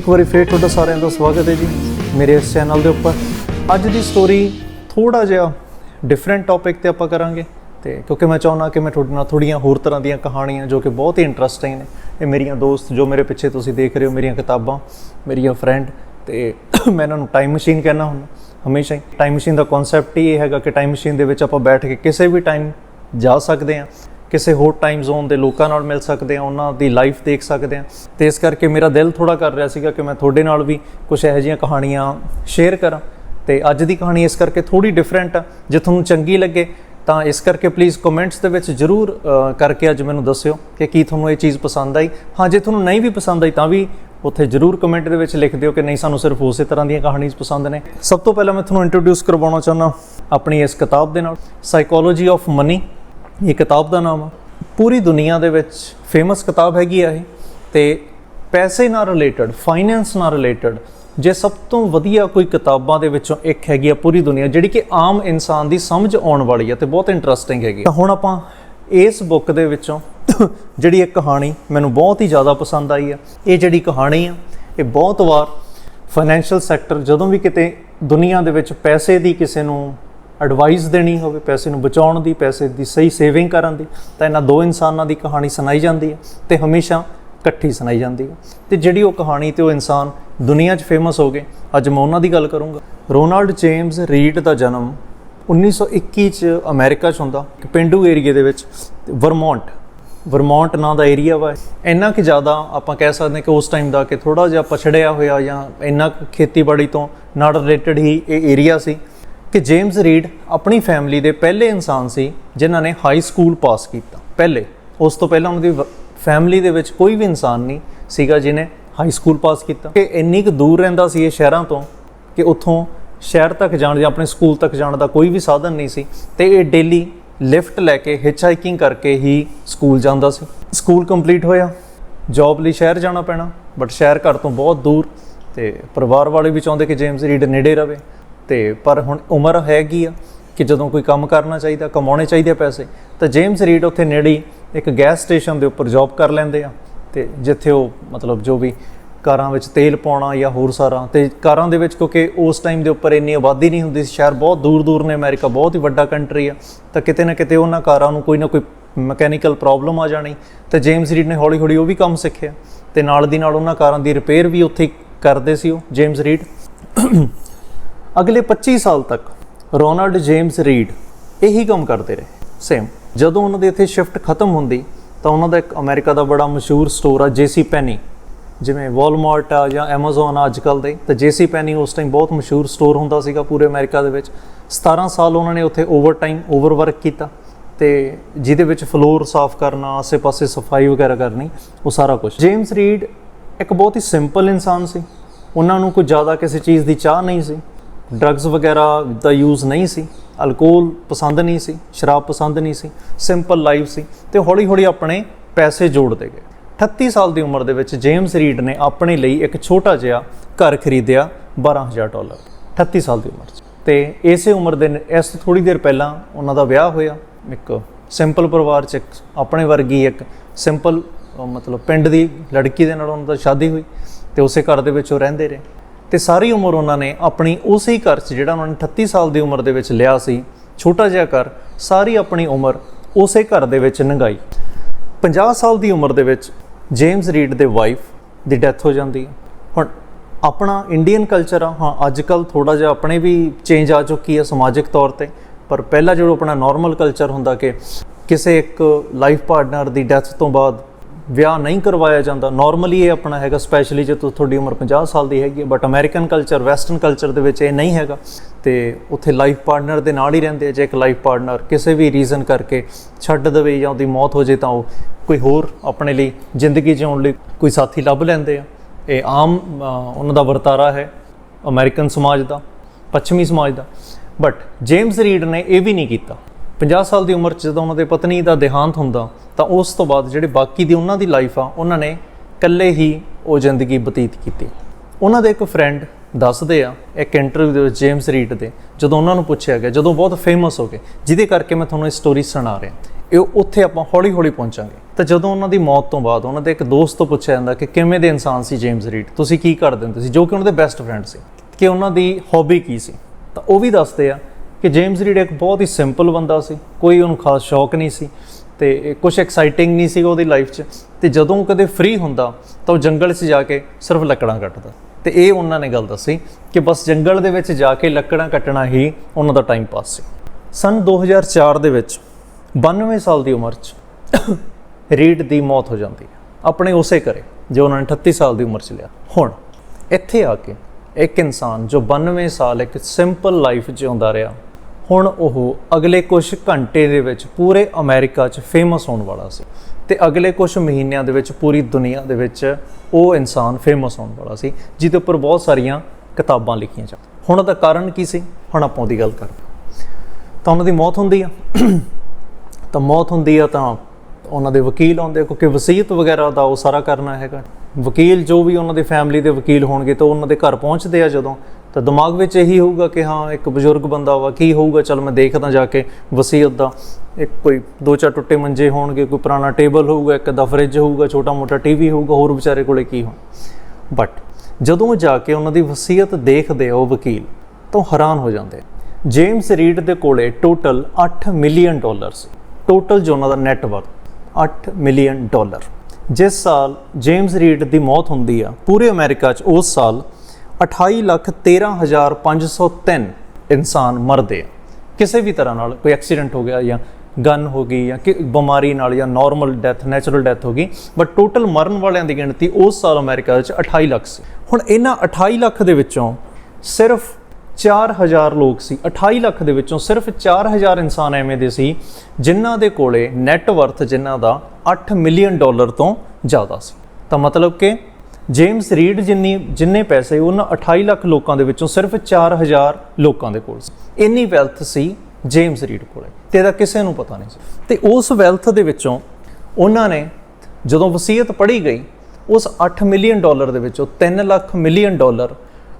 ਇੱਕ ਵਾਰੀ ਫੇਰ ਤੁਹਾਡਾ ਸਾਰਿਆਂ ਦਾ ਸਵਾਗਤ ਹੈ ਜੀ ਮੇਰੇ ਇਸ ਚੈਨਲ ਦੇ ਉੱਪਰ। ਅੱਜ ਦੀ ਸਟੋਰੀ ਥੋੜਾ ਜਿਹਾ ਡਿਫਰੈਂਟ ਟੌਪਿਕ ਤੇ ਆਪਾਂ ਕਰਾਂਗੇ ਤੇ ਕਿਉਂਕਿ ਮੈਂ ਚਾਹੁੰਦਾ ਕਿ ਮੈਂ ਤੁਹਾਡੇ ਨਾਲ ਥੋੜੀਆਂ ਹੋਰ ਤਰ੍ਹਾਂ ਦੀਆਂ ਕਹਾਣੀਆਂ ਜੋ ਕਿ ਬਹੁਤ ਹੀ ਇੰਟਰਸਟਿੰਗ ਨੇ, ਇਹ ਮੇਰੀਆਂ ਦੋਸਤ ਜੋ ਮੇਰੇ ਪਿੱਛੇ ਤੁਸੀਂ ਦੇਖ ਰਹੇ ਹੋ, ਮੇਰੀਆਂ ਕਿਤਾਬਾਂ, ਮੇਰੀਆਂ ਫਰੈਂਡ ਤੇ ਮੈਂ ਇਹਨਾਂ ਨੂੰ ਟਾਈਮ ਮਸ਼ੀਨ ਕਹਿੰਦਾ ਹੁੰਦਾ, ਹਮੇਸ਼ਾ ਹੀ। ਟਾਈਮ ਮਸ਼ੀਨ ਦਾ ਕਨਸੈਪਟ ਹੀ ਇਹ ਹੈਗਾ ਕਿ ਟਾਈਮ ਮਸ਼ੀਨ ਦੇ ਵਿੱਚ ਆਪਾਂ ਬੈਠ ਕੇ ਕਿਸੇ ਵੀ ਟਾਈਮ ਜਾ ਸਕਦੇ ਹਾਂ। ਕਿਸੇ ਹੋਰ ਟਾਈਮ ਜ਼ੋਨ ਦੇ ਲੋਕਾਂ ਨਾਲ ਮਿਲ ਸਕਦੇ ਹਾਂ, ਉਹਨਾਂ ਦੀ ਲਾਈਫ ਦੇਖ ਸਕਦੇ ਹਾਂ। ਤੇ ਇਸ ਕਰਕੇ ਮੇਰਾ ਦਿਲ ਥੋੜਾ ਕਰ ਰਿਹਾ ਸੀਗਾ ਕਿ ਮੈਂ ਤੁਹਾਡੇ ਨਾਲ ਵੀ ਕੁਝ ਇਹੋ ਜਿਹੀਆਂ ਕਹਾਣੀਆਂ ਸ਼ੇਅਰ ਕਰਾਂ। ਤੇ ਅੱਜ ਦੀ ਕਹਾਣੀ ਇਸ ਕਰਕੇ ਥੋੜੀ ਡਿਫਰੈਂਟ ਆ, ਜੇ ਤੁਹਾਨੂੰ ਚੰਗੀ ਲੱਗੇ, ਤਾਂ ਇਸ ਕਰਕੇ ਪਲੀਜ਼ ਕਮੈਂਟਸ ਦੇ ਵਿੱਚ ਜਰੂਰ ਕਰਕੇ ਅੱਜ ਮੈਨੂੰ ਦੱਸਿਓ ਕਿ ਕੀ ਤੁਹਾਨੂੰ ਇਹ ਚੀਜ਼ ਪਸੰਦ ਆਈ। ਹਾਂ, ਜੇ ਤੁਹਾਨੂੰ ਨਹੀਂ ਵੀ ਪਸੰਦ ਆਈ ਤਾਂ ਵੀ ਉੱਥੇ ਜਰੂਰ ਕਮੈਂਟ ਦੇ ਵਿੱਚ ਲਿਖ ਦਿਓ ਕਿ ਨਹੀਂ, ਸਾਨੂੰ ਸਿਰਫ ਉਸੇ ਤਰ੍ਹਾਂ ਦੀਆਂ ਕਹਾਣੀਆਂ ਪਸੰਦ ਨੇ। ਸਭ ਤੋਂ ਪਹਿਲਾਂ ਮੈਂ ਤੁਹਾਨੂੰ ਇੰਟਰੋਡਿਊਸ ਕਰਵਾਉਣਾ ਚਾਹੁੰਦਾ ਆਪਣੀ ਇਸ ਕਿਤਾਬ ਦੇ ਨਾਲ ਸਾਈਕੋਲੋਜੀ ਆਫ ਮਨੀ ਇਹ ਕਿਤਾਬ ਦਾ ਨਾਮ ਆ। ਪੂਰੀ ਦੁਨੀਆ ਦੇ ਵਿੱਚ ਫੇਮਸ ਕਿਤਾਬ ਹੈਗੀ ਆ ਇਹ। ਤੇ ਪੈਸੇ ਨਾਲ ਰਿਲੇਟਡ ਫਾਈਨੈਂਸ ਨਾਲ ਰਿਲੇਟਡ ਜੇ ਸਭ ਤੋਂ ਵਧੀਆ ਕੋਈ ਕਿਤਾਬਾਂ ਦੇ ਵਿੱਚੋਂ ਇੱਕ ਹੈਗੀ ਆ ਪੂਰੀ ਦੁਨੀਆ, ਜਿਹੜੀ ਕਿ ਆਮ ਇਨਸਾਨ ਦੀ ਸਮਝ ਆਉਣ ਵਾਲੀ ਆ ਤੇ ਬਹੁਤ ਇੰਟਰਸਟਿੰਗ ਹੈਗੀ ਤਾਂ ਹੁਣ ਆਪਾਂ ਇਸ ਬੁੱਕ ਦੇ ਵਿੱਚੋਂ ਜਿਹੜੀ ਇੱਕ ਕਹਾਣੀ ਮੈਨੂੰ ਬਹੁਤ ਹੀ ਜ਼ਿਆਦਾ ਪਸੰਦ ਆਈ ਆ। ਇਹ ਜਿਹੜੀ ਕਹਾਣੀ ਆ, ਇਹ ਬਹੁਤ ਵਾਰ ਫਾਈਨੈਂਸ਼ੀਅਲ ਸੈਕਟਰ ਜਦੋਂ ਵੀ ਕਿਤੇ ਦੁਨੀਆ ਦੇ ਵਿੱਚ ਪੈਸੇ ਦੀ ਕਿਸੇ ਨੂੰ ਐਡਵਾਈਸ ਦੇਣੀ ਹੋਵੇ, ਪੈਸੇ ਨੂੰ ਬਚਾਉਣ ਦੀ, ਪੈਸੇ ਦੀ ਸਹੀ ਸੇਵਿੰਗ ਕਰਨ ਦੀ, ਤਾਂ ਇਹਨਾਂ ਦੋ ਇਨਸਾਨਾਂ ਦੀ ਕਹਾਣੀ ਸੁਣਾਈ ਜਾਂਦੀ ਹੈ ਤੇ ਹਮੇਸ਼ਾ ਇਕੱਠੀ ਸੁਣਾਈ ਜਾਂਦੀ ਹੈ। ਤੇ ਜਿਹੜੀ ਉਹ ਕਹਾਣੀ ਤੇ ਉਹ ਇਨਸਾਨ ਦੁਨੀਆ 'ਚ ਫੇਮਸ ਹੋ ਗਏ, ਅੱਜ ਮੈਂ ਉਹਨਾਂ ਦੀ ਗੱਲ ਕਰੂੰਗਾ। ਰੋਨਾਲਡ ਜੇਮਸ ਰੀਡ ਦਾ ਜਨਮ 1921 ਚ ਅਮਰੀਕਾ 'ਚ ਹੁੰਦਾ, ਇੱਕ ਪਿੰਡੂ ਏਰੀਏ ਦੇ ਵਿੱਚ ਵਰਮੌਂਟ ਵਰਮੌਂਟ ਨਾਂ ਦਾ ਏਰੀਆ ਵਾ ਇੰਨਾ ਕਿ ਜ਼ਿਆਦਾ ਆਪਾਂ ਕਹਿ ਸਕਦੇ ਹਾਂ ਕਿ ਉਸ ਟਾਈਮ ਦਾ ਕਿ ਥੋੜਾ ਜਿਹਾ ਪਛੜਿਆ ਹੋਇਆ ਜਾਂ ਇੰਨਾ ਕੁ ਖੇਤੀਬਾੜੀ ਤੋਂ ਨਾਲ ਰਿਲੇਟਡ ਹੀ ਇਹ ਏਰੀਆ ਸੀ। ਕਿ ਜੇਮਸ ਰੀਡ ਆਪਣੀ ਫੈਮਿਲੀ ਦੇ ਪਹਿਲੇ ਇਨਸਾਨ ਸੀ ਜਿਨ੍ਹਾਂ ਨੇ ਹਾਈ ਸਕੂਲ ਪਾਸ ਕੀਤਾ। ਪਹਿਲੇ, ਉਸ ਤੋਂ ਪਹਿਲਾਂ ਉਹਨਾਂ ਦੀ ਫੈਮਿਲੀ ਦੇ ਵਿੱਚ ਕੋਈ ਵੀ ਇਨਸਾਨ ਨਹੀਂ ਸੀਗਾ ਜਿਹਨੇ ਹਾਈ ਸਕੂਲ ਪਾਸ ਕੀਤਾ। ਕਿ ਇੰਨੀ ਕੁ ਦੂਰ ਰਹਿੰਦਾ ਸੀ ਇਹ ਸ਼ਹਿਰਾਂ ਤੋਂ ਕਿ ਉੱਥੋਂ ਸ਼ਹਿਰ ਤੱਕ ਜਾਣ ਜਾਂ ਆਪਣੇ ਸਕੂਲ ਤੱਕ ਜਾਣ ਦਾ ਕੋਈ ਵੀ ਸਾਧਨ ਨਹੀਂ ਸੀ ਤੇ ਇਹ ਡੇਲੀ ਲਿਫਟ ਲੈ ਕੇ ਹਿਚਹਾਈਕਿੰਗ ਕਰਕੇ ਹੀ ਸਕੂਲ ਜਾਂਦਾ ਸੀ। ਸਕੂਲ ਕੰਪਲੀਟ ਹੋਇਆ। ਜੌਬ ਲਈ ਸ਼ਹਿਰ ਜਾਣਾ ਪੈਣਾ, ਬਟ ਸ਼ਹਿਰ ਘਰ ਤੋਂ ਬਹੁਤ ਦੂਰ ਤੇ ਪਰਿਵਾਰ ਵਾਲੇ ਵੀ ਚਾਹੁੰਦੇ ਕਿ ਜੇਮਸ ਰੀਡ ਨੇੜੇ ਰਵੇ। ਤੇ ਪਰ ਹੁਣ ਉਮਰ ਹੈਗੀ ਆ ਕਿ ਜਦੋਂ ਕੋਈ ਕੰਮ ਕਰਨਾ ਚਾਹੀਦਾ, ਕਮਾਉਣੇ ਚਾਹੀਦੇ ਆ ਪੈਸੇ, ਤਾਂ ਜੇਮਸ ਰੀਡ ਉੱਥੇ ਨੇੜੇ ਇੱਕ ਗੈਸ ਸਟੇਸ਼ਨ ਦੇ ਉੱਪਰ ਜੌਬ ਕਰ ਲੈਂਦੇ ਆ ਤੇ ਜਿੱਥੇ ਉਹ ਮਤਲਬ ਜੋ ਵੀ ਕਾਰਾਂ ਵਿੱਚ ਤੇਲ ਪਾਉਣਾ ਜਾਂ ਹੋਰ ਸਾਰਾ, ਤੇ ਕਾਰਾਂ ਦੇ ਵਿੱਚ ਕਿਉਂਕਿ ਉਸ ਟਾਈਮ ਦੇ ਉੱਪਰ ਇੰਨੀ ਆਬਾਦੀ ਨਹੀਂ ਹੁੰਦੀ ਸੀ, ਸ਼ਹਿਰ ਬਹੁਤ ਦੂਰ ਦੂਰ ਨੇ, ਅਮਰੀਕਾ ਬਹੁਤ ਹੀ ਵੱਡਾ ਕੰਟਰੀ ਆ, ਤਾਂ ਕਿਤੇ ਨਾ ਕਿਤੇ ਉਹਨਾਂ ਕਾਰਾਂ ਨੂੰ ਕੋਈ ਨਾ ਕੋਈ ਮਕੈਨੀਕਲ ਪ੍ਰੋਬਲਮ ਆ ਜਾਣੀ, ਤੇ ਜੇਮਸ ਰੀਡ ਨੇ ਹੌਲੀ ਹੌਲੀ ਉਹ ਵੀ ਕੰਮ ਸਿੱਖਿਆ, ਤੇ ਨਾਲ ਦੀ ਨਾਲ ਉਹਨਾਂ ਕਾਰਾਂ ਦੀ ਰਿਪੇਅਰ ਵੀ ਉੱਥੇ ਕਰਦੇ ਸੀ ਉਹ ਜੇਮਸ ਰੀਡ ਅਗਲੇ 25 ਸਾਲ ਤੱਕ ਰੋਨਲਡ ਜੇਮਸ ਰੀਡ ਇਹੀ ਕੰਮ ਕਰਦੇ ਰਹੇ। ਸੇਮ ਜਦੋਂ ਉਹਨਾਂ ਦੇ ਇੱਥੇ ਸ਼ਿਫਟ ਖਤਮ ਹੁੰਦੀ, ਤਾਂ ਉਹਨਾਂ ਦਾ ਇੱਕ ਅਮਰੀਕਾ ਦਾ ਬੜਾ ਮਸ਼ਹੂਰ ਸਟੋਰ ਆ ਜੇਸੀ ਪੈਨੀ ਜਿਵੇਂ ਵਾਲਮਾਰਟ ਆ ਜਾਂ Amazon ਆ ਅੱਜਕੱਲ ਦੇ, ਤਾਂ ਜੇਸੀ ਪੈਨੀ ਉਸ ਟਾਈਮ ਬਹੁਤ ਮਸ਼ਹੂਰ ਸਟੋਰ ਹੁੰਦਾ ਸੀਗਾ ਪੂਰੇ ਅਮਰੀਕਾ ਦੇ ਵਿੱਚ। 17 ਸਾਲ ਉਹਨਾਂ ਨੇ ਉੱਥੇ ਓਵਰਟਾਈਮ ਓਵਰ ਵਰਕ ਕੀਤਾ ਤੇ ਜਿਹਦੇ ਵਿੱਚ ਫਲੋਰ ਸਾਫ਼ ਕਰਨਾ, ਆਸੇ-ਪਾਸੇ ਸਫ਼ਾਈ ਵਗੈਰਾ ਕਰਨੀ, ਉਹ ਸਾਰਾ ਕੁਝ ਜੇਮਸ ਰੀਡ ਇੱਕ ਬਹੁਤ ਹੀ ਸਿੰਪਲ ਇਨਸਾਨ ਸੀ। ਉਹਨਾਂ ਨੂੰ ਕੋਈ ਜ਼ਿਆਦਾ ਕਿਸੇ ਚੀਜ਼ ਦੀ ਚਾਹ ਨਹੀਂ ਸੀ। ਡਰੱਗਸ ਵਗੈਰਾ ਦਾ ਯੂਜ਼ ਨਹੀਂ ਸੀ, ਅਲਕੋਹਲ ਪਸੰਦ ਨਹੀਂ ਸੀ, ਸ਼ਰਾਬ ਪਸੰਦ ਨਹੀਂ ਸੀ, ਸਿੰਪਲ ਲਾਈਫ ਸੀ ਤੇ ਹੌਲੀ-ਹੌਲੀ ਆਪਣੇ ਪੈਸੇ ਜੋੜਦੇ ਗਏ। 38 ਸਾਲ ਦੀ ਉਮਰ ਦੇ ਵਿੱਚ ਜੇਮਸ ਰੀਡ ਨੇ ਆਪਣੇ ਲਈ ਇੱਕ ਛੋਟਾ ਜਿਹਾ ਘਰ ਖਰੀਦਿਆ 12000 ਡਾਲਰ। 38 ਸਾਲ ਦੀ ਉਮਰ 'ਚ। ਤੇ ਇਸੇ ਉਮਰ ਦੇ ਇਸ ਤੋਂ ਥੋੜੀ ਦੇਰ ਪਹਿਲਾਂ ਉਹਨਾਂ ਦਾ ਵਿਆਹ ਹੋਇਆ, ਇੱਕ ਸਿੰਪਲ ਪਰਿਵਾਰ 'ਚ, ਇੱਕ ਆਪਣੇ ਵਰਗੀ ਇੱਕ ਸਿੰਪਲ, ਮਤਲਬ ਪਿੰਡ ਦੀ ਲੜਕੀ ਦੇ ਨਾਲ ਉਹਨਾਂ ਦਾ ਸ਼ਾਦੀ ਹੋਈ ਤੇ ਉਸੇ ਘਰ ਦੇ ਵਿੱਚ ਉਹ ਰਹਿੰਦੇ ਰਹੇ। ਤੇ ਸਾਰੀ ਉਮਰ ਉਹਨਾਂ ਨੇ ਆਪਣੀ ਉਸੇ ਘਰ 'ਚ ਜਿਹੜਾ ਉਹਨਾਂ ਨੇ 38 ਸਾਲ ਦੀ ਉਮਰ ਦੇ ਵਿੱਚ ਲਿਆ ਸੀ, ਛੋਟਾ ਜਿਹਾ ਘਰ, ਸਾਰੀ ਆਪਣੀ ਉਮਰ ਉਸੇ ਘਰ ਦੇ ਵਿੱਚ ਲੰਘਾਈ 50 ਸਾਲ ਦੀ ਉਮਰ ਦੇ ਵਿੱਚ ਜੇਮਸ ਰੀਡ ਦੇ ਵਾਈਫ ਦੀ ਡੈਥ ਹੋ ਜਾਂਦੀ ਹੈ। ਹੁਣ ਆਪਣਾ ਇੰਡੀਅਨ ਕਲਚਰ ਆ, ਹਾਂ ਅੱਜ ਕੱਲ ਥੋੜਾ ਜਿਹਾ ਆਪਣੇ ਵੀ ਚੇਂਜ ਆ ਚੁੱਕੀ ਹੈ ਸਮਾਜਿਕ ਤੌਰ ਤੇ, ਪਰ ਪਹਿਲਾਂ ਜਿਹੜਾ ਆਪਣਾ ਨਾਰਮਲ ਕਲਚਰ ਹੁੰਦਾ ਕਿ ਕਿਸੇ ਇੱਕ ਲਾਈਫ ਪਾਰਟਨਰ ਦੀ ਡੈਥ ਤੋਂ ਬਾਅਦ ਵਿਆਹ ਨਹੀਂ ਕਰਵਾਇਆ ਜਾਂਦਾ। ਨਾਰਮਲੀ ਇਹ ਆਪਣਾ ਹੈਗਾ ਸਪੈਸ਼ਲੀ ਜੇ ਤੁ- ਤੁਹਾਡੀ ਉਮਰ 50 ਸਾਲ ਦੀ ਹੈਗੀ but American culture western culture ਦੇ ਵਿੱਚ ਇਹ ਨਹੀਂ ਹੈਗਾ। ਤੇ ਉੱਥੇ ਲਾਈਫ ਪਾਰਟਨਰ ਦੇ ਨਾਲ ਹੀ ਰਹਿੰਦੇ ਆ, ਜੇ ਇੱਕ ਲਾਈਫ ਪਾਰਟਨਰ ਕਿਸੇ ਵੀ ਰੀਜ਼ਨ ਕਰਕੇ ਛੱਡ ਦੇਵੇ ਜਾਂ ਉਹਦੀ ਮੌਤ ਹੋ ਜੇ ਤਾਂ ਉਹ ਕੋਈ ਹੋਰ ਆਪਣੇ ਲਈ ਜ਼ਿੰਦਗੀ ਜਿਉਣ ਲਈ ਕੋਈ ਸਾਥੀ ਲੱਭ ਲੈਂਦੇ ਆ। ਇਹ ਆਮ ਉਹਨਾਂ ਦਾ ਵਰਤਾਰਾ ਹੈ ਅਮਰੀਕਨ ਸਮਾਜ ਦਾ, ਪੱਛਮੀ ਸਮਾਜ ਦਾ। ਬਟ ਜੇਮਸ ਰੀਡ ਨੇ ਇਹ ਵੀ ਨਹੀਂ ਕੀਤਾ। 50 ਸਾਲ ਦੀ ਉਮਰ 'ਚ ਜਦੋਂ ਉਹਨਾਂ ਦੇ ਪਤਨੀ ਦਾ ਦੇਹਾਂਤ ਹੁੰਦਾ, ਤਾਂ ਉਸ ਤੋਂ ਬਾਅਦ ਜਿਹੜੇ ਬਾਕੀ ਦੀ ਉਹਨਾਂ ਦੀ ਲਾਈਫ ਆ, ਉਹਨਾਂ ਨੇ ਇਕੱਲੇ ਹੀ ਉਹ ਜ਼ਿੰਦਗੀ ਬਤੀਤ ਕੀਤੀ। ਉਹਨਾਂ ਦੇ ਇੱਕ ਫਰੈਂਡ ਦੱਸਦੇ ਆ, ਇੱਕ ਇੰਟਰਵਿਊ ਦੇ ਵਿੱਚ ਜੇਮਸ ਰੀਡ ਦੇ, ਜਦੋਂ ਉਹਨਾਂ ਨੂੰ ਪੁੱਛਿਆ ਗਿਆ, ਜਦੋਂ ਬਹੁਤ ਫੇਮਸ ਹੋ ਗਏ, ਜਿਹਦੇ ਕਰਕੇ ਮੈਂ ਤੁਹਾਨੂੰ ਇਹ ਸਟੋਰੀ ਸੁਣਾ ਰਿਹਾ। ਇਹ ਉੱਥੇ ਆਪਾਂ ਹੌਲੀ-ਹੌਲੀ ਪਹੁੰਚਾਂਗੇ। ਤਾਂ ਜਦੋਂ ਉਹਨਾਂ ਦੀ ਮੌਤ ਤੋਂ ਬਾਅਦ ਉਹਨਾਂ ਦੇ ਇੱਕ ਦੋਸਤ ਤੋਂ ਪੁੱਛਿਆ ਜਾਂਦਾ ਕਿ ਕਿਵੇਂ ਦੇ ਇਨਸਾਨ ਸੀ ਜੇਮਸ ਰੀਡ ਤੁਸੀਂ ਕੀ ਕਰਦੇ ਹੁੰਦੇ ਸੀ, ਜੋ ਕਿ ਉਹਨਾਂ ਦੇ ਬੈਸਟ ਫਰੈਂਡ ਸੀ, ਕਿ ਉਹਨਾਂ ਦੀ ਹੌਬੀ ਕੀ ਸੀ। ਤਾਂ ਉਹ ਵੀ ਦੱਸਦੇ ਆ ਕਿ ਜੇਮਸ ਰੀਡ ਇੱਕ ਬਹੁਤ ਹੀ ਸਿੰਪਲ ਬੰਦਾ ਸੀ, ਕੋਈ ਉਹਨੂੰ ਖਾਸ ਸ਼ੌਕ ਨਹੀਂ ਸੀ ਤੇ ਕੁਝ ਐਕਸਾਈਟਿੰਗ ਨਹੀਂ ਸੀ ਉਹਦੀ ਲਾਈਫ 'ਚ ਤੇ ਜਦੋਂ ਕਦੇ ਫ੍ਰੀ ਹੁੰਦਾ ਤਾਂ ਉਹ ਜੰਗਲ 'ਚ ਜਾ ਕੇ ਸਿਰਫ ਲੱਕੜਾਂ ਕੱਟਦਾ ਤੇ ਇਹ ਉਹਨਾਂ ਨੇ ਗੱਲ ਦੱਸੀ ਕਿ ਬਸ ਜੰਗਲ ਦੇ ਵਿੱਚ ਜਾ ਕੇ ਲੱਕੜਾਂ ਕੱਟਣਾ ਹੀ ਉਹਨਾਂ ਦਾ ਟਾਈਮ ਪਾਸ ਸੀ। ਸਨ 2004 ਦੇ ਵਿੱਚ 92 ਸਾਲ ਦੀ ਉਮਰ 'ਚ ਰੀਡ ਦੀ ਮੌਤ ਹੋ ਜਾਂਦੀ ਹੈ, ਆਪਣੇ ਉਸੇ ਘਰੇ ਜੋ ਉਹਨਾਂ ਨੇ 38 ਸਾਲ ਦੀ ਉਮਰ 'ਚ ਲਿਆ। ਹੁਣ ਇੱਥੇ ਆ ਕੇ ਇੱਕ ਇਨਸਾਨ ਜੋ 92 ਸਾਲ ਇੱਕ ਸਿੰਪਲ ਲਾਈਫ ਜਿਉਂਦਾ ਰਿਹਾ ਹੁਣ ਉਹ ਅਗਲੇ ਕੁਝ ਘੰਟੇ ਦੇ ਵਿੱਚ ਪੂਰੇ ਅਮਰੀਕਾ 'ਚ ਫੇਮਸ ਹੋਣ ਵਾਲਾ ਸੀ ਤੇ ਅਗਲੇ ਕੁਝ ਮਹੀਨਿਆਂ ਦੇ ਵਿੱਚ ਪੂਰੀ ਦੁਨੀਆ ਦੇ ਵਿੱਚ ਉਹ ਇਨਸਾਨ ਫੇਮਸ ਹੋਣ ਵਾਲਾ ਸੀ ਜਿਹਦੇ ਉੱਪਰ ਬਹੁਤ ਸਾਰੀਆਂ ਕਿਤਾਬਾਂ ਲਿਖੀਆਂ ਜਾ ਹੁਣ ਉਹਦਾ ਕਾਰਨ ਕੀ ਸੀ? ਹੁਣ ਆਪਾਂ ਉਹਦੀ ਗੱਲ ਕਰਦੇ ਤਾਂ ਉਹਨਾਂ ਦੀ ਮੌਤ ਹੁੰਦੀ ਆ। ਤਾਂ ਮੌਤ ਹੁੰਦੀ ਆ ਤਾਂ ਉਹਨਾਂ ਦੇ ਵਕੀਲ ਆਉਂਦੇ ਆ, ਕਿਉਂਕਿ ਵਸੀਅਤ ਵਗੈਰਾ ਦਾ ਉਹ ਸਾਰਾ ਕਰਨਾ ਹੈਗਾ। ਵਕੀਲ ਜੋ ਵੀ ਉਹਨਾਂ ਦੇ ਫੈਮਿਲੀ ਦੇ ਵਕੀਲ ਹੋਣਗੇ ਤਾਂ ਉਹਨਾਂ ਦੇ ਘਰ ਪਹੁੰਚਦੇ ਆ ਜਦੋਂ। ਤਾਂ ਦਿਮਾਗ ਵਿੱਚ ਇਹੀ ਹੋਊਗਾ ਕਿ ਹਾਂ, ਇੱਕ ਬਜ਼ੁਰਗ ਬੰਦਾ ਵਾ, ਕੀ ਹੋਊਗਾ? ਚਲ ਮੈਂ ਦੇਖਦਾ ਜਾ ਕੇ ਵਸੀਅਤ ਦਾ। ਇੱਕ ਕੋਈ ਦੋ ਚਾਰ ਟੁੱਟੇ ਮੰਜੇ ਹੋਣਗੇ, ਕੋਈ ਪੁਰਾਣਾ ਟੇਬਲ ਹੋਊਗਾ, ਇੱਕ ਦਾ ਫ੍ਰਿਜ ਹੋਊਗਾ, ਛੋਟਾ ਮੋਟਾ ਟੀਵੀ ਹੋਊਗਾ, ਹੋਰ ਵਿਚਾਰੇ ਕੋਲੇ ਕੀ ਹੋਣ? ਬਟ ਜਦੋਂ ਜਾ ਕੇ ਉਹਨਾਂ ਦੀ ਵਸੀਅਤ ਦੇਖਦੇ ਆ, ਉਹ ਵਕੀਲ, ਤਾਂ ਉਹ ਹੈਰਾਨ ਹੋ ਜਾਂਦੇ ਜੇਮਸ ਰੀਡ ਦੇ ਕੋਲੇ ਟੋਟਲ 8 ਮਿਲੀਅਨ ਡਾਲਰ ਸੀ। ਟੋਟਲ ਜੋ ਉਹਨਾਂ ਦਾ ਨੈਟ ਵਰਥ 8 ਮਿਲੀਅਨ ਡਾਲਰ ਜਿਸ ਸਾਲ ਜੇਮਸ ਰੀਡ ਦੀ ਮੌਤ ਹੁੰਦੀ ਆ, ਪੂਰੇ ਅਮਰੀਕਾ 'ਚ ਉਸ ਸਾਲ 28 ਲੱਖ 13503 ਇਨਸਾਨ ਮਰਦੇ ਆ। ਕਿਸੇ ਵੀ ਤਰ੍ਹਾਂ ਨਾਲ ਕੋਈ ਐਕਸੀਡੈਂਟ ਹੋ ਗਿਆ ਜਾਂ ਗਨ ਹੋ ਗਈ ਜਾਂ ਕਿ ਬਿਮਾਰੀ ਨਾਲ ਜਾਂ ਨਾਰਮਲ ਡੈਥ ਨੈਚੁਰਲ ਡੈਥ ਹੋ ਗਈ ਬਟ ਟੋਟਲ ਮਰਨ ਵਾਲਿਆਂ ਦੀ ਗਿਣਤੀ ਉਸ ਸਾਲ ਅਮਰੀਕਾ ਵਿੱਚ 28 ਲੱਖ ਸੀ। ਹੁਣ ਇਹਨਾਂ 28 ਲੱਖ ਦੇ ਵਿੱਚੋਂ ਸਿਰਫ 4000 ਲੋਕ ਸੀ। 28 ਲੱਖ ਦੇ ਵਿੱਚੋਂ ਸਿਰਫ 4000 ਇਨਸਾਨ ਐਵੇਂ ਦੇ ਸੀ ਜਿਨ੍ਹਾਂ ਦੇ ਕੋਲੇ ਨੈਟ ਵਰਥ ਜਿਨ੍ਹਾਂ ਦਾ 8 ਮਿਲੀਅਨ ਡਾਲਰ ਤੋਂ ਜ਼ਿਆਦਾ ਸੀ। ਤਾਂ ਮਤਲਬ ਕਿ ਜੇਮਸ ਰੀਡ ਜਿੰਨੀ ਜਿੰਨੇ ਪੈਸੇ ਉਹਨਾਂ 28 ਲੱਖ ਲੋਕਾਂ ਦੇ ਵਿੱਚੋਂ ਸਿਰਫ 4000 ਲੋਕਾਂ ਦੇ ਕੋਲ ਸੀ। ਇੰਨੀ ਵੈਲਥ ਸੀ ਜੇਮਸ ਰੀਡ ਕੋਲੇ। ਤੇ ਇਹਦਾ ਕਿਸੇ ਨੂੰ ਪਤਾ ਨਹੀਂ ਸੀ। ਤੇ ਉਸ ਵੈਲਥ ਦੇ ਵਿੱਚੋਂ ਉਹਨਾਂ ਨੇ ਜਦੋਂ ਵਸੀਅਤ ਪੜ੍ਹੀ ਗਈ, ਉਸ 8 ਮਿਲੀਅਨ ਡਾਲਰ ਦੇ ਵਿੱਚੋਂ 3 ਲੱਖ ਮਿਲੀਅਨ ਡਾਲਰ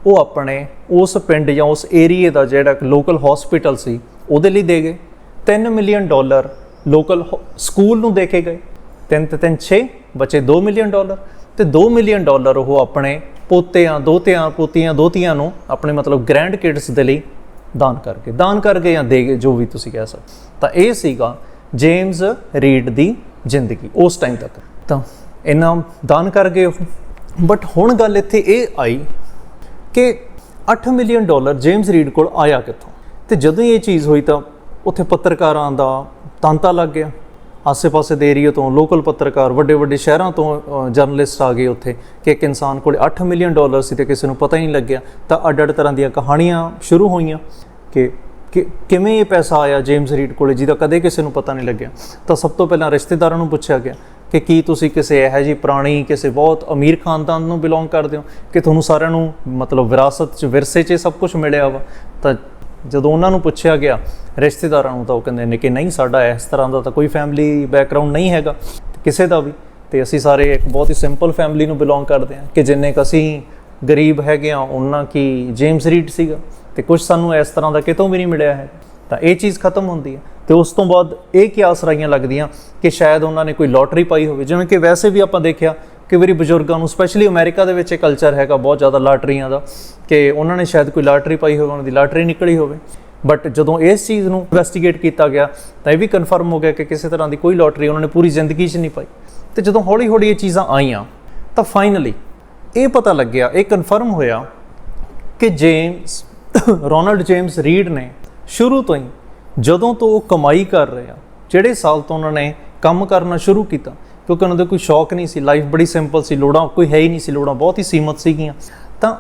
ਉਹ ਆਪਣੇ ਉਸ ਪਿੰਡ ਜਾਂ ਉਸ ਏਰੀਏ ਦਾ ਜਿਹੜਾ ਲੋਕਲ ਹਸਪੀਟਲ ਸੀ, ਉਹਦੇ ਲਈ ਦੇ ਗਏ। 3 ਮਿਲੀਅਨ ਡਾਲਰ ਲੋਕਲ ਸਕੂਲ ਨੂੰ ਦੇ ਕੇ ਗਏ। 3 ਤੇ 3 6 ਬਚੇ 2 ਮਿਲੀਅਨ ਡਾਲਰ ਤੇ 2 ਮਿਲੀਅਨ ਡਾਲਰ ਉਹ ਆਪਣੇ ਪੋਤਿਆਂ, ਦੋਤਿਆਂ, ਪੋਤੀਆਂ, ਦੋਤੀਆਂ ਨੂੰ ਆਪਣੇ ਮਤਲਬ ਗ੍ਰੈਂਡ ਕਿਡਸ ਦੇ ਲਈ ਦਾਨ ਕਰਕੇ ਦਾਨ ਕਰਕੇ ਜਾਂ ਦੇ ਗਏ ਜੋ ਵੀ ਤੁਸੀਂ ਕਹਿ ਸਕਦੇ ਤਾਂ ਇਹ ਸੀਗਾ ਜੇਮਸ ਰੀਡ ਦੀ ਜ਼ਿੰਦਗੀ ਉਸ ਟਾਈਮ ਤੱਕ। ਤਾਂ ਇਹਨਾਂ ਦਾਨ ਕਰ ਗਏ ਉਹ। ਬਟ ਹੁਣ ਗੱਲ ਇੱਥੇ ਇਹ ਆਈ ਕਿ 8 ਮਿਲੀਅਨ ਡਾਲਰ ਜੇਮਸ ਰੀਡ ਕੋਲ ਆਇਆ ਕਿੱਥੋਂ? ਤੇ ਜਦੋਂ ਇਹ ਚੀਜ਼ ਹੋਈ ਤਾਂ ਉੱਥੇ ਪੱਤਰਕਾਰਾਂ ਦਾ ਤਾਂਤਾ ਲੱਗ ਗਿਆ। ਆਸੇ-ਪਾਸੇ ਦੇ ਏਰੀਆ ਤੋਂ ਲੋਕਲ ਪੱਤਰਕਾਰ, ਵੱਡੇ-ਵੱਡੇ ਸ਼ਹਿਰਾਂ ਤੋਂ ਜਰਨਲਿਸਟ ਆ ਗਏ ਉੱਥੇ ਕਿ ਇੱਕ ਇਨਸਾਨ ਕੋਲ 8 ਮਿਲੀਅਨ ਡਾਲਰ ਸੀ ਤੇ ਕਿਸੇ ਨੂੰ ਪਤਾ ਹੀ ਨਹੀਂ ਲੱਗਿਆ। ਤਾਂ ਅੱਡ-ਅੱਡ ਤਰ੍ਹਾਂ ਦੀਆਂ ਕਹਾਣੀਆਂ ਸ਼ੁਰੂ ਹੋਈਆਂ ਕਿ ਕਿਵੇਂ ਇਹ ਪੈਸਾ ਆਇਆ ਜੇਮਸ ਰੀਡ ਕੋਲੇ ਜਿਹਦਾ ਕਦੇ ਕਿਸੇ ਨੂੰ ਪਤਾ ਨਹੀਂ ਲੱਗਿਆ। ਤਾਂ ਸਭ ਤੋਂ ਪਹਿਲਾਂ ਰਿਸ਼ਤੇਦਾਰਾਂ ਨੂੰ ਪੁੱਛਿਆ ਗਿਆ ਕਿ ਕੀ ਤੁਸੀਂ ਕਿਸੇ ਇਹੋ ਜਿਹੀ ਪੁਰਾਣੀ, ਕਿਸੇ ਬਹੁਤ ਅਮੀਰ ਖਾਨਦਾਨ ਨੂੰ ਬਿਲੋਂਗ ਕਰਦੇ ਹੋ ਕਿ ਤੁਹਾਨੂੰ ਸਾਰਿਆਂ ਨੂੰ ਮਤਲਬ ਵਿਰਾਸਤ 'ਚ ਵਿਰਸੇ 'ਚ ਸਭ ਕੁਝ ਮਿਲਿਆ ਵਾ? ਤਾਂ ਜਦੋਂ ਉਹਨਾਂ ਨੂੰ ਪੁੱਛਿਆ ਗਿਆ ਰਿਸ਼ਤੇਦਾਰਾਂ ਨੂੰ ਤਾਂ ਉਹ ਕਹਿੰਦੇ ਨੇ ਕਿ ਨਹੀਂ ਸਾਡਾ ਇਸ ਤਰ੍ਹਾਂ ਦਾ ਤਾਂ ਕੋਈ ਫੈਮਿਲੀ ਬੈਕਗ੍ਰਾਉਂਡ ਨਹੀਂ ਹੈਗਾ ਕਿਸੇ ਦਾ ਵੀ। ਤੇ ਅਸੀਂ ਸਾਰੇ ਇੱਕ ਬਹੁਤ ਹੀ ਸਿੰਪਲ ਫੈਮਿਲੀ ਨੂੰ ਬਿਲੋਂਗ ਕਰਦੇ ਹਾਂ ਕਿ ਜਿੰਨੇ ਕ ਅਸੀਂ ਗਰੀਬ ਹੈਗੇ ਆ ਉਹਨਾਂ ਕੀ ਜੇਮਸ ਰੀਡ ਸੀਗਾ। ਤੇ ਕੁਝ ਸਾਨੂੰ ਇਸ ਤਰ੍ਹਾਂ ਦਾ ਕਿਤੋਂ ਵੀ ਨਹੀਂ ਮਿਲਿਆ ਹੈ। ਤਾਂ ਇਹ ਚੀਜ਼ ਖਤਮ ਹੁੰਦੀ ਹੈ। ਤੇ ਉਸ ਤੋਂ ਬਾਅਦ ਇਹ ਕਿਆਸ ਰਾਈਆਂ ਲੱਗਦੀਆਂ ਕਿ ਸ਼ਾਇਦ ਉਹਨਾਂ ਨੇ ਕੋਈ ਲੋਟਰੀ ਪਾਈ ਹੋਵੇ। ਜਿਵੇਂ ਕਿ ਵੈਸੇ ਵੀ ਆਪਾਂ ਦੇਖਿਆ ਕਿ ਵਾਰੀ ਬਜ਼ੁਰਗਾਂ ਨੂੰ ਸਪੈਸ਼ਲੀ ਅਮਰੀਕਾ ਦੇ ਵਿੱਚ ਇਹ ਕਲਚਰ ਹੈਗਾ ਬਹੁਤ ਜ਼ਿਆਦਾ ਲਾਟਰੀਆਂ ਦਾ ਕਿ ਉਹਨਾਂ ਨੇ ਸ਼ਾਇਦ ਕੋਈ ਲਾਟਰੀ ਪਾਈ ਹੋਵੇ, ਉਹਨਾਂ ਦੀ ਲਾਟਰੀ ਨਿਕਲੀ ਹੋਵੇ। ਬਟ ਜਦੋਂ ਇਸ ਚੀਜ਼ ਨੂੰ ਇਨਵੈਸਟੀਗੇਟ ਕੀਤਾ ਗਿਆ, ਤਾਂ ਇਹ ਵੀ ਕਨਫਰਮ ਹੋ ਗਿਆ ਕਿ ਕਿਸੇ ਤਰ੍ਹਾਂ ਦੀ ਕੋਈ ਲੋਟਰੀ ਉਹਨਾਂ ਨੇ ਪੂਰੀ ਜ਼ਿੰਦਗੀ 'ਚ ਨਹੀਂ ਪਾਈ। ਤੇ ਜਦੋਂ ਹੌਲੀ-ਹੌਲੀ ਇਹ ਚੀਜ਼ਾਂ ਆਈਆਂ, ਤਾਂ ਫਾਈਨਲੀ ਇਹ ਪਤਾ ਲੱਗਿਆ, ਇਹ ਕਨਫਰਮ ਹੋਇਆ ਕਿ ਜੇਮਸ ਰੋਨਲਡ ਜੇਮਸ ਰੀਡ ਨੇ ਸ਼ੁਰੂ ਤੋਂ ਹੀ ਜਦੋਂ ਤੋਂ ਉਹ ਕਮਾਈ ਕਰ ਰਹੇ ਆ, ਜਿਹੜੇ ਸਾਲ ਤੋਂ ਉਹਨਾਂ ਨੇ ਕੰਮ ਕਰਨਾ ਸ਼ੁਰੂ ਕੀਤਾ, ਕਿਉਂਕਿ ਉਹਨਾਂ ਦਾ ਕੋਈ ਸ਼ੌਕ ਨਹੀਂ ਸੀ ਲਾਈਫ ਬੜੀ ਸਿੰਪਲ ਸੀ, ਲੋੜਾਂ ਕੋਈ ਹੈ ਹੀ ਨਹੀਂ ਸੀ, ਲੋੜਾਂ ਬਹੁਤ ਹੀ ਸੀਮਤ ਸੀਗੀਆਂ। ਤਾਂ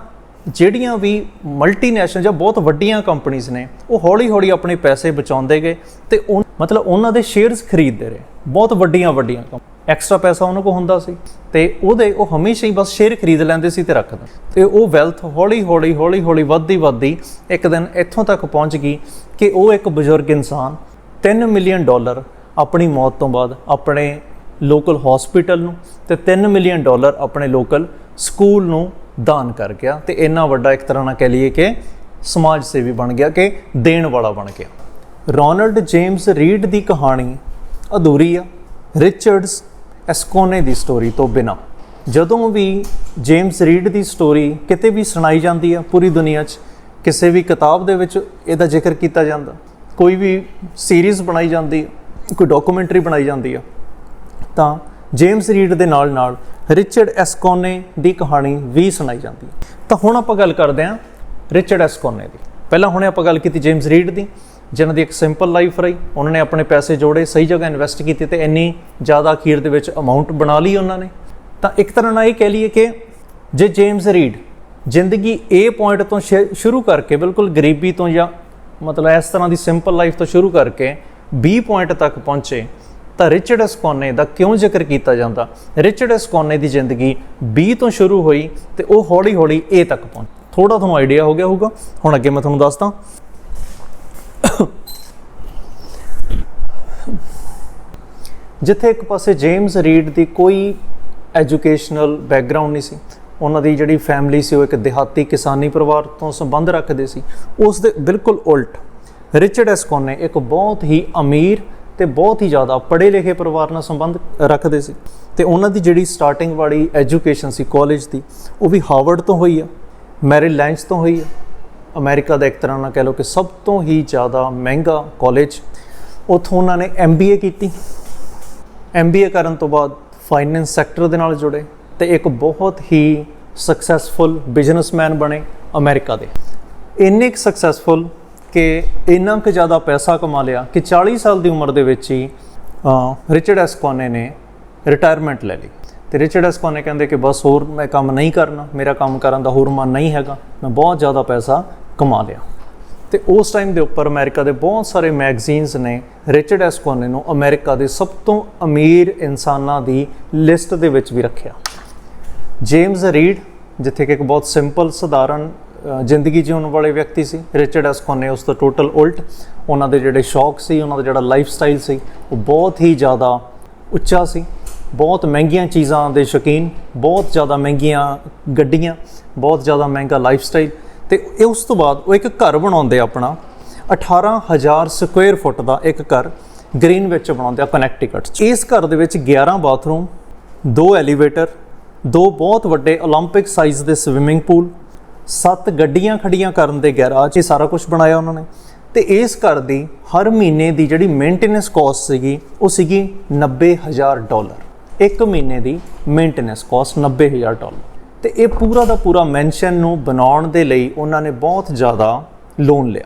ਜਿਹੜੀਆਂ ਵੀ ਮਲਟੀਨੈਸ਼ਨਲ ਜਾਂ ਬਹੁਤ ਵੱਡੀਆਂ ਕੰਪਨੀਆਂ ਨੇ, ਉਹ ਹੌਲੀ-ਹੌਲੀ ਆਪਣੇ ਪੈਸੇ ਬਚਾਉਂਦੇ ਗਏ ਤੇ ਉਹ ਮਤਲਬ ਉਹਨਾਂ ਦੇ ਸ਼ੇਅਰਸ ਖਰੀਦਦੇ ਰਹੇ, ਬਹੁਤ ਵੱਡੀਆਂ ਵੱਡੀਆਂ ਐਕਸਟਰਾ ਪੈਸਾ ਉਹਨਾਂ ਕੋਲ ਹੁੰਦਾ ਸੀ। ਤੇ ਉਹਦੇ ਉਹ ਹਮੇਸ਼ਾ ਹੀ ਬਸ ਸ਼ੇਅਰ ਖਰੀਦ ਲੈਂਦੇ ਸੀ ਤੇ ਰੱਖਦੇ ਤੇ ਉਹ ਵੈਲਥ ਹੌਲੀ-ਹੌਲੀ ਹੌਲੀ-ਹੌਲੀ ਵੱਧਦੀ ਵੱਧਦੀ ਇੱਕ ਦਿਨ ਇੱਥੋਂ ਤੱਕ ਪਹੁੰਚ ਗਈ ਕਿ ਉਹ ਇੱਕ ਬਜ਼ੁਰਗ ਇਨਸਾਨ 3 ਮਿਲੀਅਨ ਡਾਲਰ ਆਪਣੀ ਮੌਤ ਤੋਂ ਬਾਅਦ ਆਪਣੇ ਲੋਕਲ ਹਸਪੀਟਲ ਨੂੰ ਤੇ 3 ਮਿਲੀਅਨ ਡਾਲਰ ਆਪਣੇ ਲੋਕਲ ਸਕੂਲ ਨੂੰ ਦਾਨ ਕਰ ਗਿਆ। ਤੇ ਇੰਨਾ ਵੱਡਾ ਇੱਕ ਤਰ੍ਹਾਂ ਨਾਲ ਕਹਿ ਲਈਏ ਕਿ ਸਮਾਜ ਸੇਵੀ ਬਣ ਗਿਆ ਕਿ ਦੇਣ ਵਾਲਾ ਬਣ ਗਿਆ। ਰੋਨਲਡ ਜੇਮਸ ਰੀਡ ਦੀ ਕਹਾਣੀ ਅਧੂਰੀ ਆ। ਰਿਚਰਡਸ ਐਸਕੋਨੇ ਦੀ ਸਟੋਰੀ ਤੋਂ ਬਿਨਾ। ਜਦੋਂ ਵੀ ਜੇਮਸ ਰੀਡ ਦੀ ਸਟੋਰੀ ਕਿਤੇ ਵੀ ਸੁਣਾਈ ਜਾਂਦੀ ਆ ਪੂਰੀ ਦੁਨੀਆ 'ਚ, ਕਿਸੇ ਵੀ ਕਿਤਾਬ ਦੇ ਵਿੱਚ ਇਹਦਾ ਜ਼ਿਕਰ ਕੀਤਾ ਜਾਂਦਾ। ਕੋਈ ਵੀ ਸੀਰੀਜ਼ ਬਣਾਈ ਜਾਂਦੀ ਕੋਈ ਡਾਕੂਮੈਂਟਰੀ ਬਣਾਈ ਜਾਂਦੀ ਆ, ਤਾਂ ਜੇਮਸ ਰੀਡ ਦੇ ਨਾਲ ਨਾਲ ਰਿਚਰਡ ਐਸਕੋਨੇ ਦੀ ਕਹਾਣੀ ਵੀ ਸੁਣਾਈ ਜਾਂਦੀ ਹੈ ਤਾਂ ਹੁਣ ਆਪਾਂ ਗੱਲ ਕਰਦੇ ਹਾਂ ਰਿਚਰਡ ਐਸਕੋਨੇ ਦੀ। ਪਹਿਲਾਂ ਹੁਣੇ ਆਪਾਂ ਗੱਲ ਕੀਤੀ ਜੇਮਸ ਰੀਡ ਦੀ। ਜਿਨ੍ਹਾਂ ਦੀ ਇੱਕ ਸਿੰਪਲ ਲਾਈਫ ਰਹੀ, ਉਹਨਾਂ ਨੇ ਆਪਣੇ ਪੈਸੇ ਜੋੜੇ, ਸਹੀ ਜਗ੍ਹਾ ਇਨਵੈਸਟ ਕੀਤੇ ਤੇ ਇੰਨੀ ਜ਼ਿਆਦਾ ਅਖੀਰ ਦੇ ਵਿੱਚ ਅਮਾਉਂਟ ਬਣਾ ਲਈ ਉਹਨਾਂ ਨੇ। ਤਾਂ ਇੱਕ ਤਰ੍ਹਾਂ ਨਾਲ ਇਹ ਕਹਿ ਲਈਏ ਕਿ ਜੇ ਜੇਮਸ ਰੀਡ ਜ਼ਿੰਦਗੀ ਇਹ ਪੁਆਇੰਟ ਤੋਂ ਸ਼ੁ- ਸ਼ੁਰੂ ਕਰਕੇ ਬਿਲਕੁਲ ਗਰੀਬੀ ਤੋਂ ਜਾਂ ਮਤਲਬ ਇਸ ਤਰ੍ਹਾਂ ਦੀ ਸਿੰਪਲ ਲਾਈਫ ਤੋਂ ਸ਼ੁਰੂ ਕਰਕੇ 20 ਪੁਆਇੰਟ ਤੱਕ ਪਹੁੰਚੇ, ਤਾਂ ਰਿਚਰਡ ਐਸਕੋਨੇ ਦਾ ਕਿਉਂ ਜ਼ਿਕਰ ਕੀਤਾ ਜਾਂਦਾ? ਰਿਚਰਡ ਐਸਕੋਨੇ ਦੀ ਜ਼ਿੰਦਗੀ 20 ਤੋਂ ਸ਼ੁਰੂ ਹੋਈ ਤੇ ਉਹ ਹੌਲੀ-ਹੌਲੀ A ਤੱਕ ਪਹੁੰਚ। ਥੋੜਾ ਤੁਹਾਨੂੰ ਆਈਡੀਆ ਹੋ ਗਿਆ ਹੋਊਗਾ। ਹੁਣ ਅੱਗੇ ਮੈਂ ਤੁਹਾਨੂੰ ਦੱਸਦਾ। ਜਿੱਥੇ ਇੱਕ ਪਾਸੇ ਜੇਮਸ ਰੀਡ ਦੀ ਕੋਈ ਐਜੂਕੇਸ਼ਨਲ ਬੈਕਗ੍ਰਾਉਂਡ ਨਹੀਂ ਸੀ, ਉਹਨਾਂ ਦੀ ਜਿਹੜੀ ਫੈਮਿਲੀ ਸੀ ਉਹ ਇੱਕ ਦਿਹਾਤੀ ਕਿਸਾਨੀ ਪਰਿਵਾਰ ਤੋਂ ਸੰਬੰਧ ਰੱਖਦੇ ਸੀ, ਉਸ ਦੇ ਬਿਲਕੁਲ ਉਲਟ, ਰਿਚਰਡ ਐਸਕੋਨੇ ਇੱਕ ਬਹੁਤ ਹੀ ਅਮੀਰ ਤੇ ਬਹੁਤ ਹੀ ਜ਼ਿਆਦਾ ਪੜ੍ਹੇ ਲਿਖੇ ਪਰਿਵਾਰ ਨਾਲ ਸੰਬੰਧ ਰੱਖਦੇ ਸੀ ਤੇ ਉਹਨਾਂ ਦੀ ਜਿਹੜੀ ਸਟਾਰਟਿੰਗ ਵਾਲੀ ਐਜੂਕੇਸ਼ਨ ਸੀ ਕਾਲਜ ਦੀ, ਉਹ ਵੀ ਹਾਰਵਰਡ ਤੋਂ ਹੋਈ ਆ ਮੈਰੀ ਲੈਂਚ ਤੋਂ ਹੋਈ ਆ, ਅਮਰੀਕਾ ਦਾ ਇੱਕ ਤਰ੍ਹਾਂ ਨਾਲ ਕਹਿ ਲਓ ਕਿ ਸਭ ਤੋਂ ਹੀ ਜ਼ਿਆਦਾ ਮਹਿੰਗਾ ਕਾਲਜ ਉੱਥੋਂ ਉਹਨਾਂ ਨੇ ਐਮਬੀਏ ਕੀਤੀ। ਐਮਬੀਏ ਕਰਨ ਤੋਂ ਬਾਅਦ ਫਾਈਨੈਂਸ ਸੈਕਟਰ ਦੇ ਨਾਲ ਜੁੜੇ ਤੇ ਇੱਕ ਬਹੁਤ ਹੀ ਸਕਸੈਸਫੁਲ ਬਿਜ਼ਨਸਮੈਨ ਬਣੇ ਅਮਰੀਕਾ ਦੇ। ਇੰਨੇ ਕੁ ਸਕਸੈਸਫੁਲ ਕਿ ਇੰਨਾ ਕੁ ਜ਼ਿਆਦਾ ਪੈਸਾ ਕਮਾ ਲਿਆ ਕਿ 40 ਸਾਲ ਦੀ ਉਮਰ ਦੇ ਵਿੱਚ ਹੀ ਅਹ, ਰਿਚਰਡ ਐਸਕੋਨੇ ਨੇ ਰਿਟਾਇਰਮੈਂਟ ਲੈ ਲਈ। ਤੇ ਰਿਚਰਡ ਐਸਕੋਨੇ ਕਹਿੰਦੇ ਕਿ ਬਸ ਹੋਰ ਮੈਂ ਕੰਮ ਨਹੀਂ ਕਰਨਾ ਮੇਰਾ ਕੰਮ ਕਰਨ ਦਾ ਹੋਰ ਮਨ ਨਹੀਂ ਹੈਗਾ ਮੈਂ ਬਹੁਤ ਜ਼ਿਆਦਾ ਪੈਸਾ ਕਮਾ ਲਿਆ। ਤੇ ਉਸ ਟਾਈਮ ਦੇ ਉੱਪਰ ਅਮਰੀਕਾ ਦੇ ਬਹੁਤ ਸਾਰੇ ਮੈਗਜ਼ੀਨਸ ਨੇ ਰਿਚਰਡ ਐਸਕੋਨੇ ਨੂੰ ਅਮਰੀਕਾ ਦੇ ਸਭ ਤੋਂ ਅਮੀਰ ਇਨਸਾਨਾਂ ਦੀ ਲਿਸਟ ਦੇ ਵਿੱਚ ਵੀ ਰੱਖਿਆ। ਜੇਮਸ ਰੀਡ ਜਿੱਥੇ ਕਿ ਇੱਕ ਬਹੁਤ ਸਿੰਪਲ ਸਧਾਰਨ ਜ਼ਿੰਦਗੀ ਜਿਉਣ ਵਾਲੇ ਵਿਅਕਤੀ ਸੀ ਰਿਚਰਡ ਐਸਕੋਨੇ ਉਸ ਦਾ ਟੋਟਲ ਉਲਟ ਉਹਨਾਂ ਦੇ ਜਿਹੜੇ ਸ਼ੌਕ ਸੀ, ਉਹਨਾਂ ਦਾ ਜਿਹੜਾ ਲਾਈਫ ਸਟਾਈਲ ਸੀ, ਉਹ ਬਹੁਤ ਹੀ ਜ਼ਿਆਦਾ ਉੱਚਾ ਸੀ, ਬਹੁਤ ਮਹਿੰਗੀਆਂ ਚੀਜ਼ਾਂ ਦੇ ਸ਼ੌਕੀਨ, ਬਹੁਤ ਜ਼ਿਆਦਾ ਮਹਿੰਗੀਆਂ ਗੱਡੀਆਂ, ਬਹੁਤ ਜ਼ਿਆਦਾ ਮਹਿੰਗਾ ਲਾਈਫ ਸਟਾਈਲ ਤੇ ਇਹ ਉਸ ਤੋਂ ਬਾਅਦ ਉਹ ਇੱਕ ਘਰ ਬਣਾਉਂਦੇ ਆ ਆਪਣਾ 18000 ਸਕੁਅਰ ਫੁੱਟ ਦਾ ਇੱਕ ਘਰ ਗ੍ਰੀਨ ਵਿੱਚ ਬਣਾਉਂਦੇ ਆ ਕਨੈਕਟੀਕਟ 'ਚ ਇਸ ਘਰ ਦੇ ਵਿੱਚ 11 ਬਾਥਰੂਮ ਦੋ ਐਲੀਵੇਟਰ ਦੋ ਬਹੁਤ ਵੱਡੇ 올림픽 ਸਾਈਜ਼ ਦੇ ਸਵਿਮਿੰਗ ਪੂਲ ਸੱਤ ਗੱਡੀਆਂ ਖੜੀਆਂ ਕਰਨ ਦੇ ਗੈਰਾਜ ਇਹ ਸਾਰਾ ਕੁਝ ਬਣਾਇਆ ਉਹਨਾਂ ਨੇ ਤੇ ਇਸ ਘਰ ਦੀ ਹਰ ਮਹੀਨੇ ਦੀ ਜਿਹੜੀ ਮੇਨਟੇਨੈਂਸ ਕਾਸਟ ਸੀਗੀ ਉਹ ਸੀਗੀ 90000 ਡਾਲਰ ਇੱਕ ਮਹੀਨੇ ਦੀ ਮੇਨਟੇਨੈਂਸ ਕਾਸਟ 90000 ਡਾਲਰ ਤੇ ਇਹ ਪੂਰਾ ਦਾ ਪੂਰਾ ਮੈਂਸ਼ਨ ਨੂੰ ਬਣਾਉਣ ਦੇ ਲਈ ਉਹਨਾਂ ਨੇ ਬਹੁਤ ਜ਼ਿਆਦਾ ਲੋਨ ਲਿਆ।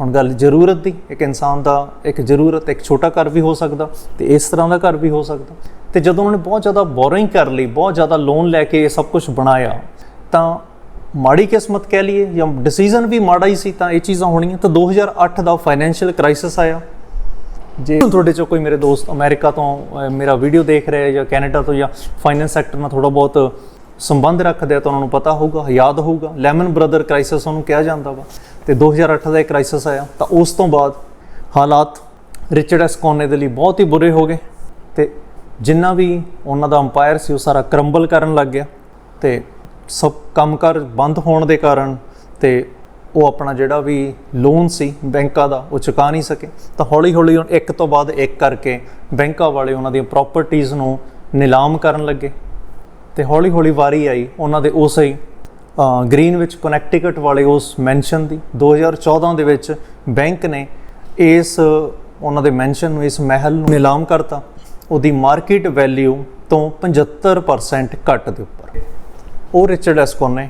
ਹੁਣ ਗੱਲ ਜ਼ਰੂਰਤ ਦੀ, ਇੱਕ ਇਨਸਾਨ ਦਾ ਇੱਕ ਜ਼ਰੂਰਤ, ਇੱਕ ਛੋਟਾ ਘਰ ਵੀ ਹੋ ਸਕਦਾ ਤੇ ਇਸ ਤਰ੍ਹਾਂ ਦਾ ਘਰ ਵੀ ਹੋ ਸਕਦਾ। ਤੇ ਜਦੋਂ ਉਹਨਾਂ ਨੇ ਬਹੁਤ ਜ਼ਿਆਦਾ ਬੋਰਿੰਗ ਕਰ ਲਈ, ਬਹੁਤ ਜ਼ਿਆਦਾ ਲੋਨ ਲੈ ਕੇ ਇਹ ਸਭ ਕੁਝ ਬਣਾਇਆ, ਤਾਂ ਮਾੜੀ ਕਿਸਮਤ ਕਹਿ ਲਈਏ ਜਾਂ ਡਿਸੀਜਨ ਵੀ ਮਾੜਾ ਹੀ ਸੀ, ਤਾਂ ਇਹ ਚੀਜ਼ਾਂ ਹੋਣੀਆਂ। ਤਾਂ 2008 ਦਾ ਫਾਈਨੈਂਸ਼ੀਅਲ ਕ੍ਰਾਈਸਿਸ ਆਇਆ। ਜੇ ਤੁਹਾਡੇ ਚੋਂ ਕੋਈ ਮੇਰੇ ਦੋਸਤ ਅਮਰੀਕਾ ਤੋਂ ਮੇਰਾ ਵੀਡੀਓ ਦੇਖ ਰਿਹਾ ਹੈ ਜਾਂ ਕੈਨੇਡਾ ਤੋਂ ਜਾਂ ਫਾਈਨੈਂਸ ਸੈਕਟਰ ਨਾਲ ਥੋੜਾ ਬਹੁਤ ਸੰਬੰਧ ਰੱਖਦੇ ਆ ਤਾਂ ਉਹਨਾਂ ਨੂੰ ਪਤਾ ਹੋਊਗਾ, ਯਾਦ ਹੋਊਗਾ। ਲੈਮਨ ਬ੍ਰਦਰ ਕ੍ਰਾਈਸਿਸ ਉਹਨੂੰ ਕਿਹਾ ਜਾਂਦਾ ਵਾ। ਤੇ 2008 ਦਾ ਇਹ ਕ੍ਰਾਈਸਿਸ ਆਇਆ। ਤਾਂ ਉਸ ਤੋਂ ਬਾਅਦ ਹਾਲਾਤ ਰਿਚਰਡ ਐਸਕੋਨੇ ਦੇ ਲਈ ਬਹੁਤ ਹੀ ਬੁਰੇ ਹੋ ਗਏ। ਤੇ ਜਿੰਨਾ ਵੀ ਉਹਨਾਂ ਦਾ ਅੰਪਾਇਰ ਸੀ, ਉਹ ਸਾਰਾ ਕਰੰਬਲ ਕਰਨ ਲੱਗ ਗਿਆ। ਤੇ ਸਭ ਕੰਮਕਾਰ ਬੰਦ ਹੋਣ ਦੇ ਕਾਰਨ ਤੇ ਉਹ ਆਪਣਾ ਜਿਹੜਾ ਵੀ ਲੋਨ ਸੀ ਬੈਂਕਾਂ ਦਾ, ਉਹ ਚੁਕਾ ਨਹੀਂ ਸਕੇ। ਤਾਂ ਹੌਲੀ ਹੌਲੀ ਉਹ ਇੱਕ ਤੋਂ ਬਾਅਦ ਇੱਕ ਕਰਕੇ ਬੈਂਕਾਂ ਵਾਲੇ ਉਹਨਾਂ ਦੀਆਂ ਪ੍ਰਾਪਰਟੀਆਂ ਨੂੰ ਨਿਲਾਮ ਕਰਨ ਲੱਗੇ। ਤੇ ਹੌਲੀ ਹੌਲੀ ਵਾਰੀ ਆਈ ਉਹਨਾਂ ਦੇ ਉਸ ਹੀ ਗ੍ਰੀਨ ਵਿੱਚ ਕਨੈਕਟੀਕਟ ਵਾਲੇ ਉਸ ਮੈਂਸ਼ਨ ਦੀ। 2014 ਦੇ ਵਿੱਚ ਬੈਂਕ ਨੇ ਇਸ, ਉਹਨਾਂ ਦੇ ਮੈਂਸ਼ਨ ਨੂੰ, ਇਸ ਮਹਿਲ ਨੂੰ ਨਿਲਾਮ ਕਰਤਾ। ਉਹਦੀ ਮਾਰਕੀਟ ਵੈਲਿਊ ਤੋਂ 75% ਘੱਟ ਦੇ ਉੱਪਰ। ਉਹ ਰਿਚਰਡ ਐਸਕੋਨੇ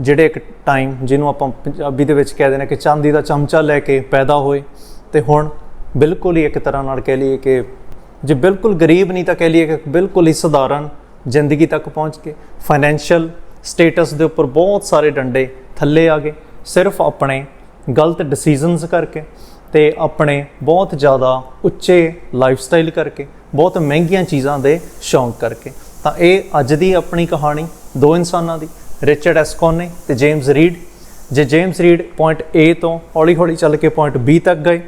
ਜਿਹੜੇ ਇੱਕ ਟਾਈਮ ਜਿਹਨੂੰ ਆਪਾਂ ਪੰਜਾਬੀ ਦੇ ਵਿੱਚ ਕਹਿ ਦਿੰਦੇ ਹਾਂ ਕਿ ਚਾਂਦੀ ਦਾ ਚਮਚਾ ਲੈ ਕੇ ਪੈਦਾ ਹੋਏ, ਤੇ ਹੁਣ ਬਿਲਕੁਲ ਹੀ ਇੱਕ ਤਰ੍ਹਾਂ ਨਾਲ ਕਹਿ ਲਈਏ ਕਿ ਜੇ ਬਿਲਕੁਲ ਗਰੀਬ ਨਹੀਂ ਤਾਂ ਕਹਿ ਲਈਏ ਕਿ ਬਿਲਕੁਲ ਹੀ ਸਧਾਰਨ ਜ਼ਿੰਦਗੀ ਤੱਕ ਪਹੁੰਚ ਕੇ ਫਾਈਨੈਂਸ਼ੀਅਲ ਸਟੇਟਸ ਦੇ ਉੱਪਰ ਬਹੁਤ ਸਾਰੇ ਡੰਡੇ ਥੱਲੇ ਆ ਗਏ। ਸਿਰਫ ਆਪਣੇ ਗਲਤ ਡਿਸੀਜਨਸ ਕਰਕੇ ਤੇ ਆਪਣੇ ਬਹੁਤ ਜ਼ਿਆਦਾ ਉੱਚੇ ਲਾਈਫ ਸਟਾਈਲ ਕਰਕੇ, ਬਹੁਤ ਮਹਿੰਗੀਆਂ ਚੀਜ਼ਾਂ ਦੇ ਸ਼ੌਂਕ ਕਰਕੇ। ਤਾਂ ਇਹ ਅੱਜ ਦੀ ਆਪਣੀ ਕਹਾਣੀ ਦੋ ਇਨਸਾਨਾਂ ਦੀ, ਰਿਚਰਡ ਐਸਕੋਨੇ ਤੇ ਜੇਮਸ ਰੀਡ। ਜੇ ਜੇਮਸ ਰੀਡ ਪੁਆਇੰਟ A ਤੋਂ ਹੌਲੀ-ਹੌਲੀ ਚੱਲ ਕੇ ਪੁਆਇੰਟ B ਤੱਕ ਗਏ,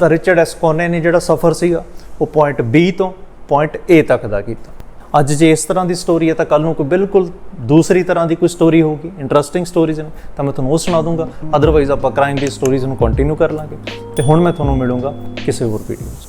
ਤਾਂ ਰਿਚਰਡ ਐਸਕੋਨੇ ਨੇ ਜਿਹੜਾ ਸਫ਼ਰ ਸੀਗਾ, ਉਹ ਪੁਆਇੰਟ B ਤੋਂ ਪੁਆਇੰਟ A ਤੱਕ ਦਾ ਕੀਤਾ। ਅੱਜ ਜੇ ਇਸ ਤਰ੍ਹਾਂ ਦੀ ਸਟੋਰੀ ਹੈ ਤਾਂ ਕੱਲ ਨੂੰ ਕੋਈ ਬਿਲਕੁਲ ਦੂਸਰੀ ਤਰ੍ਹਾਂ ਦੀ ਕੋਈ ਸਟੋਰੀ ਹੋਊਗੀ। ਇੰਟਰਸਟਿੰਗ ਸਟੋਰੀਜ਼ ਨੇ। ਤਾਂ ਮੈਂ ਤੁਹਾਨੂੰ ਉਹ ਸੁਣਾ ਦੂੰਗਾ। ਅਦਰਵਾਈਜ਼ ਆਪਾਂ ਕ੍ਰਾਈਮ ਦੀ ਸਟੋਰੀਜ਼ ਨੂੰ ਕੰਟੀਨਿਊ ਕਰ ਲਾਂਗੇ। ਤੇ ਹੁਣ ਮੈਂ ਤੁਹਾਨੂੰ ਮਿਲੂੰਗਾ ਕਿਸੇ ਹੋਰ ਵੀਡੀਓ 'ਚ।